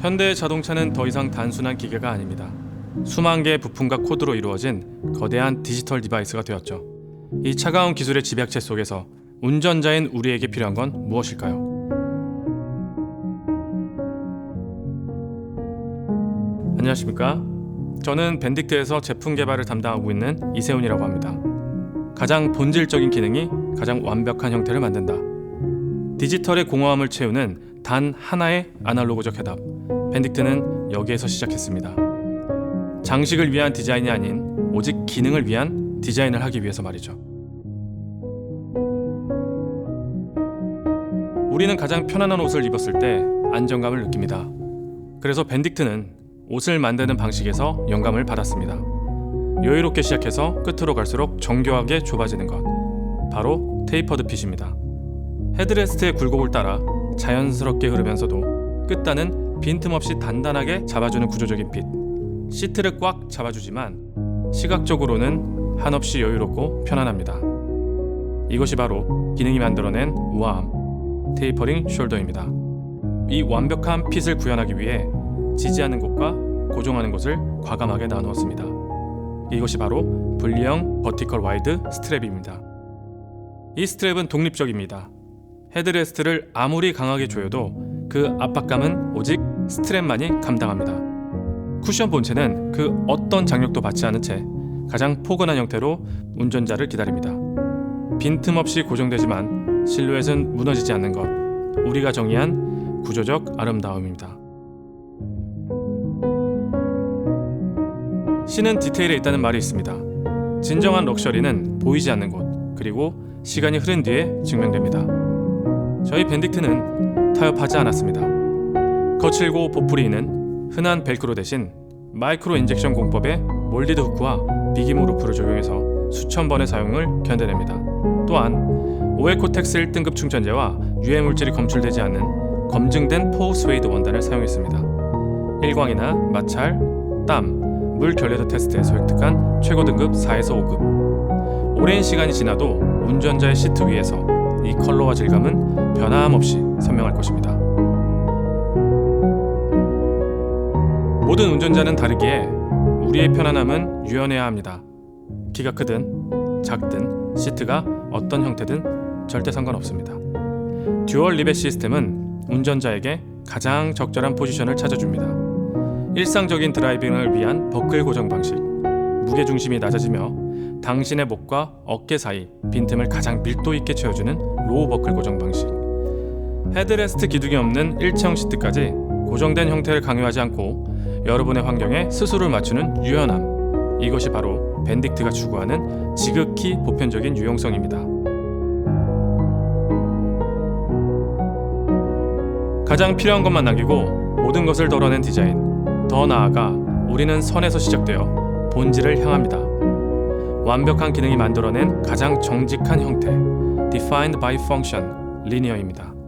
현대의 자동차는 더 이상 단순한 기계가 아닙니다. 수만 개의 부품과 코드로 이루어진 거대한 디지털 디바이스가 되었죠. 이 차가운 기술의 집약체 속에서 운전자인 우리에게 필요한 건 무엇일까요? 안녕하십니까? 저는 밴딕트에서 제품 개발을 담당하고 있는 이세훈이라고 합니다. 가장 본질적인 기능이 가장 완벽한 형태를 만든다. 디지털의 공허함을 채우는 단 하나의 아날로그적 해답. 밴딕트는 여기에서 시작했습니다. 장식을 위한 디자인이 아닌 오직 기능을 위한 디자인을 하기 위해서 말이죠. 우리는 가장 편안한 옷을 입었을 때 안정감을 느낍니다. 그래서 밴딕트는 옷을 만드는 방식에서 영감을 받았습니다. 여유롭게 시작해서 끝으로 갈수록 정교하게 좁아지는 것. 바로 테이퍼드 핏입니다. 헤드레스트의 굴곡을 따라 자연스럽게 흐르면서도 끝단은 빈틈없이 단단하게 잡아주는 구조적인 핏. 시트를 꽉 잡아주지만 시각적으로는 한없이 여유롭고 편안합니다. 이것이 바로 기능이 만들어낸 우아함, 테이퍼링 숄더입니다. 이 완벽한 핏을 구현하기 위해 지지하는 곳과 고정하는 곳을 과감하게 나누었습니다. 이것이 바로 분리형 버티컬 와이드 스트랩입니다. 이 스트랩은 독립적입니다. 헤드레스트를 아무리 강하게 조여도 그 압박감은 오직 스트랩만이 감당합니다. 쿠션 본체는 그 어떤 장력도 받지 않은 채 가장 포근한 형태로 운전자를 기다립니다. 빈틈없이 고정되지만 실루엣은 무너지지 않는 것. 우리가 정의한 구조적 아름다움입니다. 신은 디테일에 있다는 말이 있습니다. 진정한 럭셔리는 보이지 않는 곳, 그리고 시간이 흐른 뒤에 증명됩니다. 저희 밴딕트는 타협하지 않았습니다. 거칠고 보풀이 있는 흔한 벨크로 대신 마이크로 인젝션 공법의 몰디드 후크와 비기모 루프를 적용해서 수천 번의 사용을 견뎌냅니다. 또한 오에코텍스 1등급 충전재와 유해 물질이 검출되지 않는 검증된 포스웨이드 원단을 사용했습니다. 일광이나 마찰, 땀, 물 결례도 테스트에서 획득한 최고 등급 4에서 5급. 오랜 시간이 지나도 운전자의 시트 위에서 이 컬러와 질감은 변함없이 선명할 것입니다. 모든 운전자는 다르기에 우리의 편안함은 유연해야 합니다. 키가 크든 작든 시트가 어떤 형태든 절대 상관없습니다. 듀얼 리벳 시스템은 운전자에게 가장 적절한 포지션을 찾아줍니다. 일상적인 드라이빙을 위한 버클 고정 방식. 무게 중심이 낮아지며 당신의 목과 어깨 사이 빈틈을 가장 밀도 있게 채워주는 로우 버클 고정 방식. 헤드레스트 기둥이 없는 일체형 시트까지 고정된 형태를 강요하지 않고 여러분의 환경에 스스로를 맞추는 유연함. 이것이 바로 밴딕트가 추구하는 지극히 보편적인 유용성입니다. 가장 필요한 것만 남기고 모든 것을 덜어낸 디자인. 더 나아가 우리는 선에서 시작되어 본질을 향합니다. 완벽한 기능이 만들어낸 가장 정직한 형태, defined by function, 리니어입니다.